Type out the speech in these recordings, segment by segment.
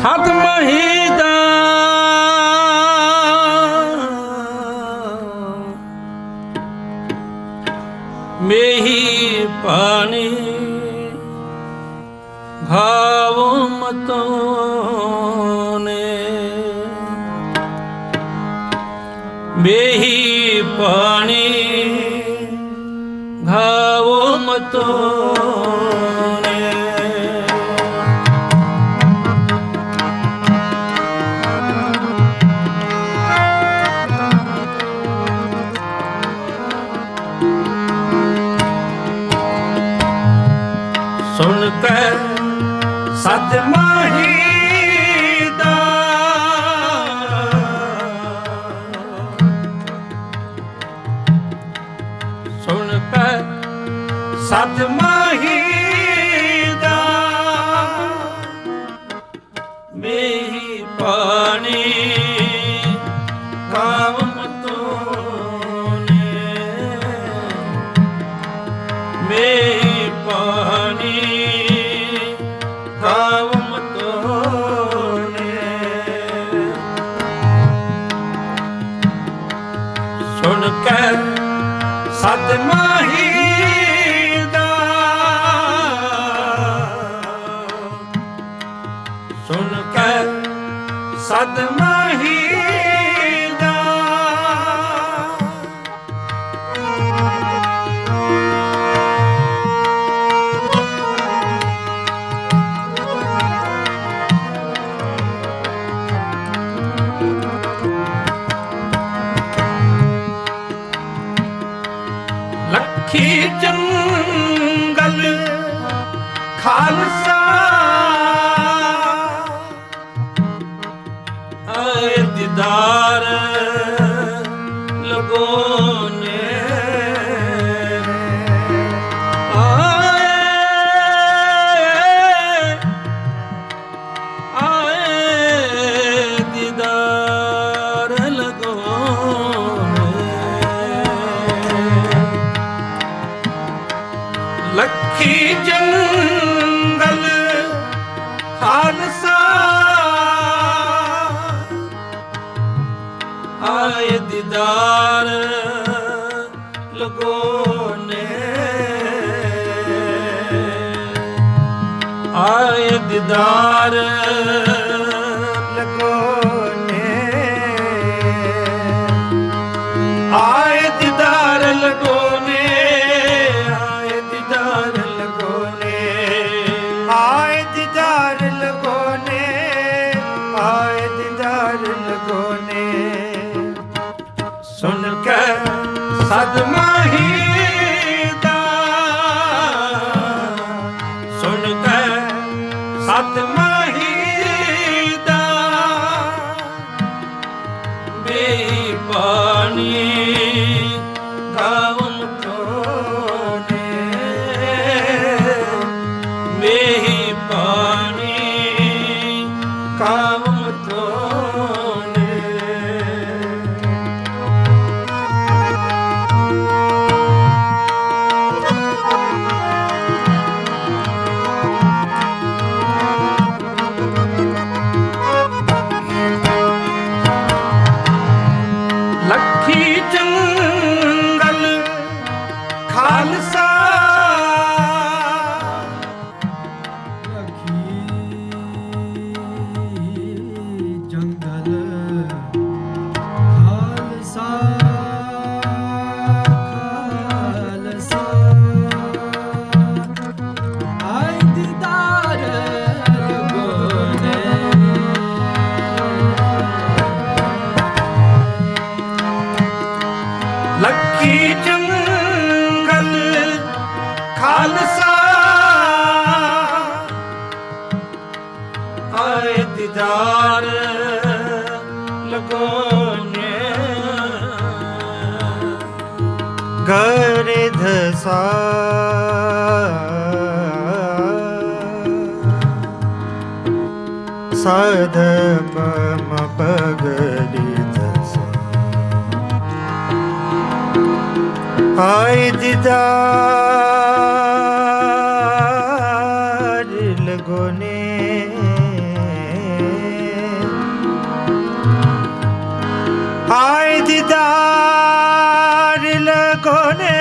ਸਤ ਮਹੀਦਾ ਮੇਹੀ ਪਾਣੀ ਘਾਵ ਮਤੋਂ ਨੇ ਮੇਹੀ ਪਾਣੀ ਘਾਵ ਮਤੋਂ ਸਤ ਮਾਹੀ ਸਤ ਲੱਖੀ ਜੰਗਲ ਖਾਲਸਾ ਆਏ ਦੀਦਾਰ ਲਗੋਨੇ ਆਏ ਦੀਦਾਰ ਆਏ ਦੀਦਾਰ ਲਗੋਨੇ ਆਏ ਦੀਦਾਰ ਆਏ ਸੁਣ ਕੇ ਸਦ ਖਾਲਸਾ। ਆਏ ਦੀਦਾਰ ਲਗੋਨੇ। ਗਰੇ ਧਸਾ। ਸਦ ਪਮ ਪਗਰੀ ਧਸਾ। ਆਏ ਦੀਦਾਰ আয় দিদার লগনে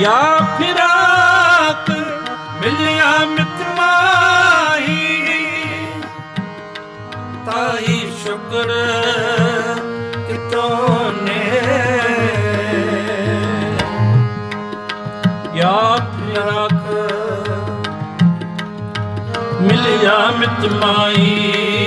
ਯਾ ਫਿਰਾਕ ਮਿਲਿਆ ਮਿਤ ਮਿਤਮਾਹੀ ਤਾਈ ਸ਼ੁਕਰ ਕਿਤੋਂ ਨੇ। ਯਾ ਫਿਰਾਕ ਮਿਲਿਆ ਮਿਤਮਾਈ ਮਿਲਿਆ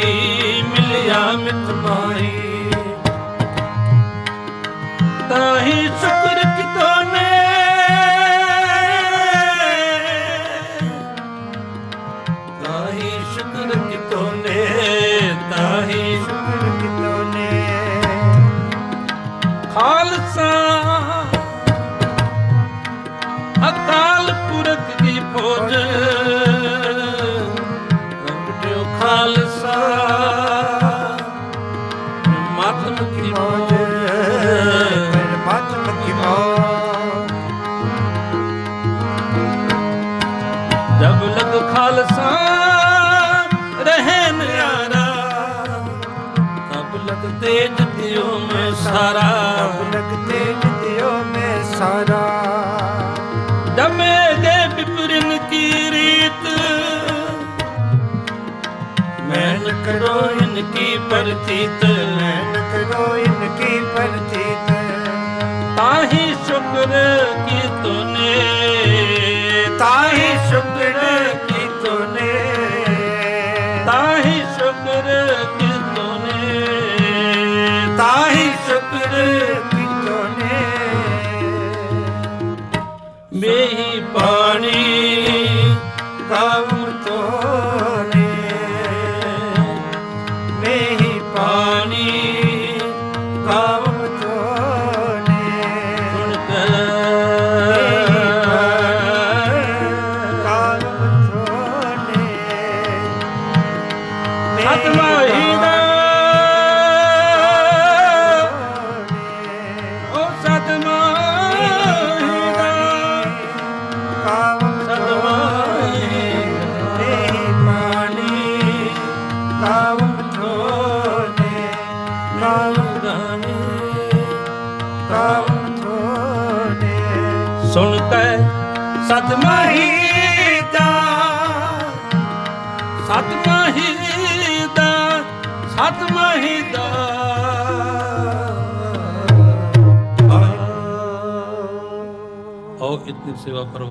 ਸ਼ੁਕਰ ਕਿਤੋਂ ਨੇ ਤਾਹੀ ਸ਼ੁਕਰ ਕਿਤੋਨੇ ਖਾਲਸਾ ਤੇਜ ਦਿਓ ਮੈਂ ਸਾਰਾ। ਤਬ ਲਗਤੇ ਜਿਤਿਓ ਮੈਂ ਸਾਰਾ। ਦਮੇ ਦੇ ਵਿਪਰਨ ਕੀ ਰੀਤ? ਮੈਂ ਨ ਕਰੋ ਇਨ ਕੀ ਪ੍ਰਤੀਤ ਨੈਣ ਕਰੋ ਇਨਕੀ ਪ੍ਰਤੀਤ ਤਾਹੀ ਸ਼ੁਕਰ ਕੀ ਤੁਨੇ। ਸੁਣ ਕੇ ਸਤਮਾਹੀ ਦਾ ਸਤਮਾਹੀ ਦਾ ਸਤਮਾਹੀ ਦਾ आओ इतनी सेवा पर